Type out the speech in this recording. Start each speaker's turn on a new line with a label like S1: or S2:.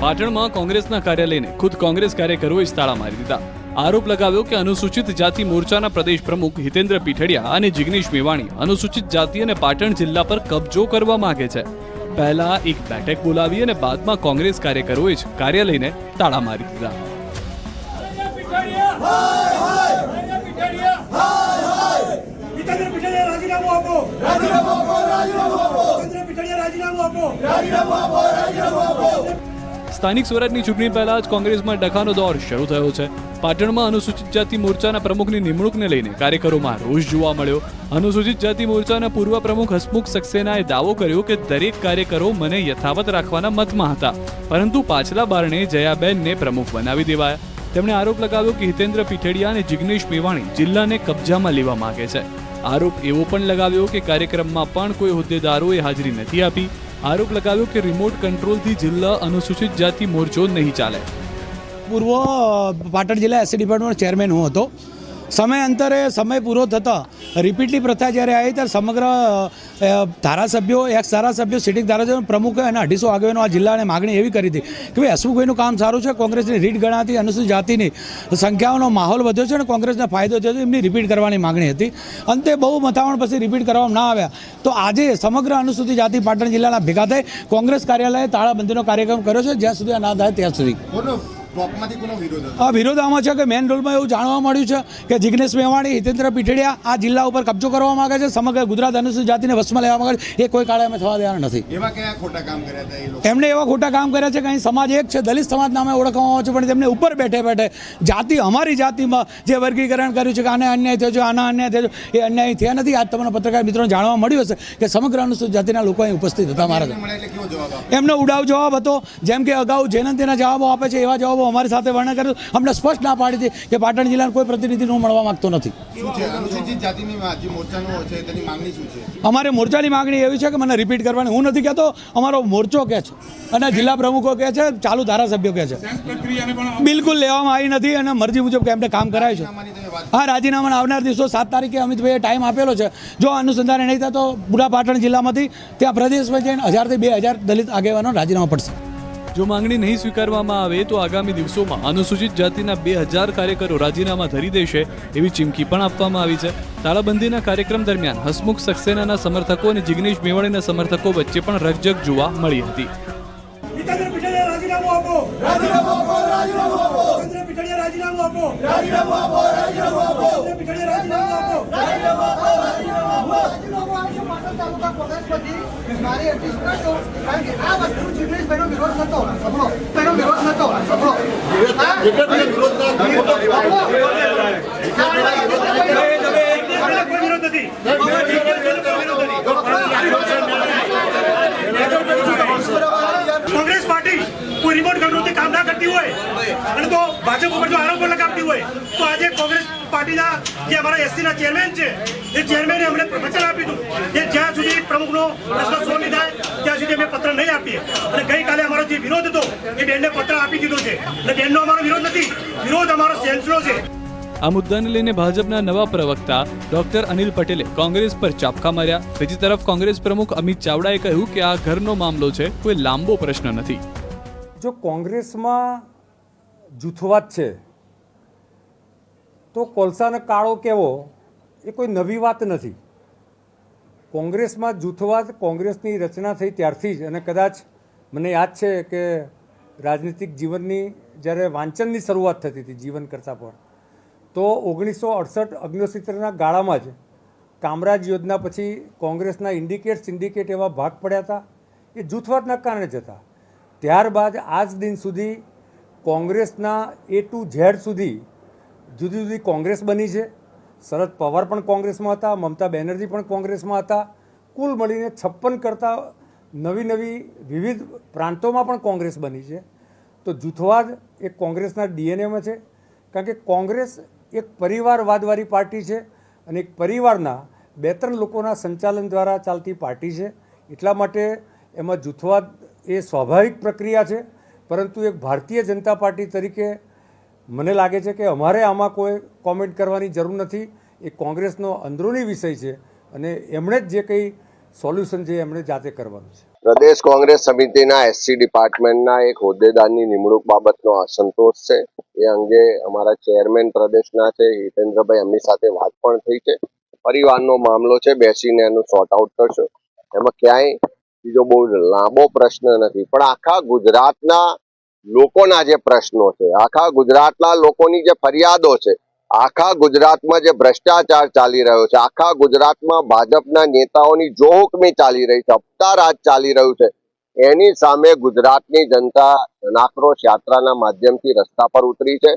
S1: પાટણમાં કોંગ્રેસના કાર્યાલયને ખુદ કોંગ્રેસ કાર્યકરોએ તાળા મારી દીધા. આરોપ લગાવ્યો કે અનુસૂચિત જાતિ મોરચાના પ્રદેશ પ્રમુખ હિતેન્દ્ર પીઠડિયા અને જિગ્નેશ મેવાણી અનુસૂચિત જાતિ અને પાટણ જિલ્લા પર કબજો કરવા માંગે છે. પહેલા એક બેઠક બોલાવી અને બાદમાં કોંગ્રેસ કાર્યકરોએ જ કાર્યાલયને તાળા મારી દીધા.
S2: હિતેન્દ્ર પીઠડિયા રાજીનામું આપો. રાજીનામું આપો. રાજીનામું આપો રાજીનામું આપો.
S1: સ્થાનિક સ્વરાજની ચૂંટણી પહેલા જ કોંગ્રેસમાં ડખાનો દોર શરૂ થયો છે. પાટણમાં અનુસૂચિત જાતિ મોરચાના પ્રમુખની નિમણૂકને લઈને કાર્યકરોમાં રોષ જોવા મળ્યો. અનુસૂચિત જાતિ મોરચાના પૂર્વ પ્રમુખ હસમુખ સક્સેનાએ દાવો કર્યો કે દરેક કાર્યકરો મને યથાવત રાખવાના મતમાં હતા. પરંતુ પાછલા બારણે જયાબેનને પ્રમુખ બનાવી દેવાયા. તેમણે આરોપ લગાવ્યો કે હિતેન્દ્ર પીઠડિયા અને જિગ્નેશ મેવાણી જિલ્લાને કબજામાં લેવા માંગે છે. આરોપ એવો પણ લગાવ્યો કે કાર્યક્રમમાં પણ કોઈ હોદ્દેદારોએ હાજરી નથી આપી. આરોપ લગાવ્યો કે રિમોટ કંટ્રોલથી જિલ્લા અનુસૂચિત જાતિ મોરચો નહીં ચાલે.
S3: પૂર્વ પાટણ જિલ્લા એસસી ડિપાર્ટમેન્ટ ચેરમેન હું હતો. સમય અંતરે સમય પૂરો થતાં રિપીટલી પ્રથા જ્યારે આવી ત્યારે સમગ્ર ધારાસભ્યો એક્સ ધારાસભ્યો સિટિંગ ધારાસભ્યો, પ્રમુખે અને અઢીસો આગેવાનો આ જિલ્લાને માગણી એવી કરી હતી કે ભાઈ હસમુખભાઈનું કામ સારું છે, કોંગ્રેસની રીટ ગણાતી, અનુસૂચિત જાતિની સંખ્યાઓનો માહોલ વધ્યો છે અને કોંગ્રેસને ફાયદો થયો છે, એમની રિપીટ કરવાની માગણી હતી. અંતે બહુ મથામણ પછી રિપીટ કરવામાં ના આવ્યા. તો આજે સમગ્ર અનુસૂચિત જાતિ પાટણ જિલ્લાના ભેગા થઈ કોંગ્રેસ કાર્યાલયે તાળાબંધીનો કાર્યક્રમ કર્યો છે, જ્યાં સુધી આ ના થાય ત્યાં સુધી. આ વિરોધ આમાં છે કે મેન રોલમાં એવું જાણવા મળ્યું છે કે જિગ્નેશ મેવાણી હિતેન્દ્ર પીઠડિયા આ જિલ્લા ઉપર કબજો કરવા માંગે છે. સમગ્ર ગુજરાત અનુસૂચિત જાતિને વશમાં લેવા માંગે છે. એ કોઈ કાળે અમે થવા દેવાના નથી.
S4: એવા કયા ખોટા કામ કર્યા હતા
S3: એમણે એવા ખોટા કામ કર્યા છે કે અહીં સમાજ એક છે દલિત સમાજ નામે ઓળખવામાં આવે છે પણ તેમને ઉપર બેઠે બેઠે જાતિ અમારી જાતિમાં જે વર્ગીકરણ કર્યું છે કે આને અન્યાય થયો છે આના અન્યાય થયો છે એ અન્યાય થયા નથી. આજ તમને પત્રકાર મિત્રોને જાણવા મળ્યું હશે કે સમગ્ર અનુસૂચિત જાતિના લોકો અહીં ઉપસ્થિત હતા. મારા
S4: એમનો
S3: ઉડાવ જવાબ હતો જેમ કે અગાઉ જેનંતીના જવાબો આપે છે એવા જવાબો અમારી સાથે વર્ણન કર્યું. અમને સ્પષ્ટ ના પાડી હતી કે પાટણ જિલ્લાના કોઈ પ્રતિનિધિ હું મળવા માંગતો નથી.
S4: શું છે? અનુસૂચિત જાતિની મા- જે મોરચાનો છે તેની માંગણી
S3: અમારે મોરચાની માગણી એવી છે કે મને રિપીટ કરવાની. હું નથી કહેતો અમારો મોરચો કહે છે અને જિલ્લા પ્રમુખો કહે છે ચાલુ ધારાસભ્યો કહે છે. બિલકુલ લેવામાં આવી નથી અને મરજી મુજબ કે એમને કામ કરાય છે. હા રાજીનામાના આવનાર દિવસો સાત તારીખે અમિતભાઈએ ટાઈમ આપેલો છે. જો અનુસંધાને નહીં થાય તો બુઢા પાટણ જિલ્લામાંથી ત્યાં પ્રદેશમાં જઈને હજારથી બે હજાર દલિત આગેવાનો રાજીનામા પડશે.
S1: જો માંગણી નહીં સ્વીકારવામાં આવે તો આગામી દિવસોમાં અનુસૂચિત જાતિના બે હજાર કાર્યકરો રાજીનામા ધરી દેશે એવી ચીમકી પણ આપવામાં આવી છે. તાળાબંધીના કાર્યક્રમ દરમિયાન હસમુખ સક્સેનાના સમર્થકો અને જિગ્નેશ મેવાણીના સમર્થકો વચ્ચે પણ રકજક જોવા મળી હતી.
S2: રાજીનામું આપો. રાજીનામું આપો રાજીનામું આપો. રાજીનામું આપો. રાજીનામું આપો રાજીનામું આપો હિતેન્દ્ર પીઠડિયા રાજીનામું આપો રાજીનામું આપો રાજીનામું આપો
S5: રાજીનામું આપશો પાટણ તાલુકા કોંગ્રેસ પછી મારી અરજી સ્વીકારજો કારણ કે આ વસ્તુ જિગ્નેશભાઈનો વિરોધ નતો સભળો ભાઈનો વિરોધ નતો સભળો
S2: કોઈ વિરોધ નથી કોંગ્રેસ પાર્ટી કોઈ રિમોટ કંટ્રોલથી કામ ના કરતી હોય અને તો ભાજપ ઉપર જો આરોપો લગાવતી હોય તો આજે કોંગ્રેસ પાર્ટીના જે અમારા એસસીના ચેરમેન છે એ ચેરમેને અમને વચન આપી હતું કે જ્યાં સુધી પ્રમુખનો પ્રશ્ન સોલ્વ નહીં થાય ત્યાં સુધી અમે પત્ર નહીં આપીએ. અને ગઈકાલે અમારો જે વિરોધ હતો એ બેનને પત્ર આપી દીધો છે. અને બેનનો અમારો વિરોધ નથી વિરોધ અમારો સેન્સનો છે.
S1: આ મુદ્દાને લઈને ભાજપના નવા પ્રવક્તા ડોક્ટર અનિલ પટેલે કોંગ્રેસ પર ચાપકા માર્યા. બીજી તરફ કોંગ્રેસ પ્રમુખ અમિત ચાવડાએ કહ્યું કે આ ઘરનો મામલો છે કોઈ લાંબો પ્રશ્ન નથી.
S6: જો કોંગ્રેસમાં જૂથવાદ છે. તો કોલસાનો કાળો કેવો? એ કોઈ નવી વાત નથી. કોંગ્રેસમાં જૂથવાદ કોંગ્રેસની રચના થઈ ત્યારથી જ અને કદાચ મને યાદ છે કે રાજનીતિક જીવનની જ્યારે વાંચનની શરૂઆત થતી હતી જીવન કરતાં પણ, તો ઓગણીસો અડસઠ અગ્નિસિત્તેરના ગાળામાં જ કામરાજ યોજના પછી કોંગ્રેસના ઇન્ડિકેટ સિન્ડિકેટ એવા ભાગ પડ્યા હતા. એ જૂથવાદના કારણે જ હતા. ત્યારબાદ આજ દિન સુધી કોંગ્રેસના એ ટુ ઝેડ સુધી જુદી જુદી કોંગ્રેસ બની છે. શરદ પવાર પણ કોંગ્રેસમાં હતા, મમતા બેનર્જી પણ કોંગ્રેસમાં હતા. કુલ મળીને છપ્પન કરતાં નવી નવી વિવિધ પ્રાંતોમાં પણ કોંગ્રેસ બની છે. તો જૂથવાદ એ કોંગ્રેસના ડીએનએમાં છે. કારણ કે કોંગ્રેસ એક પરિવારવાદવાળી પાર્ટી છે અને એક પરિવારના બે ત્રણ લોકોના સંચાલન દ્વારા ચાલતી પાર્ટી છે. એટલા માટે એમાં જૂથવાદ એ સ્વાભાવિક પ્રક્રિયા છે. પરંતુ એક ભારતીય જનતા પાર્ટી તરીકે મને લાગે છે કે અમારે આમાં કોઈ કોમેન્ટ કરવાની જરૂર નથી. એ કોંગ્રેસનો અંદરૂની વિષય છે અને એમણે જ જે કંઈ સોલ્યુશન છે એમણે જાતે કરવાનું છે.
S7: પ્રદેશ કોંગ્રેસ સમિતિના એસસી ડિપાર્ટમેન્ટના એક હોદ્દેદારની નિમણૂક બાબતનો અસંતોષ છે. એ અંગે અમારા ચેરમેન પ્રદેશના છે, હિતેન્દ્રભાઈ એમની સાથે વાત પણ થઈ છે. પરિવારનો મામલો છે, બેસીને એનું સોર્ટ આઉટ કરશો. એમાં ક્યાંય બીજો બહુ લાંબો પ્રશ્ન નથી. પણ આખા ગુજરાતના લોકોના જે પ્રશ્નો છે, આખા ગુજરાતના લોકોની જે ફરિયાદો છે, આખા ગુજરાતમાં જે ભ્રષ્ટાચાર ચાલી રહ્યો છે, આખા ગુજરાતમાં ભાજપના નેતાઓની જોહુકમી ચાલી રહી છે હપ્તા રાજ ચાલી રહ્યું છે, એની સામે ગુજરાતની જનતા જનાક્રોશ યાત્રાના માધ્યમથી રસ્તા પર ઉતરી છે.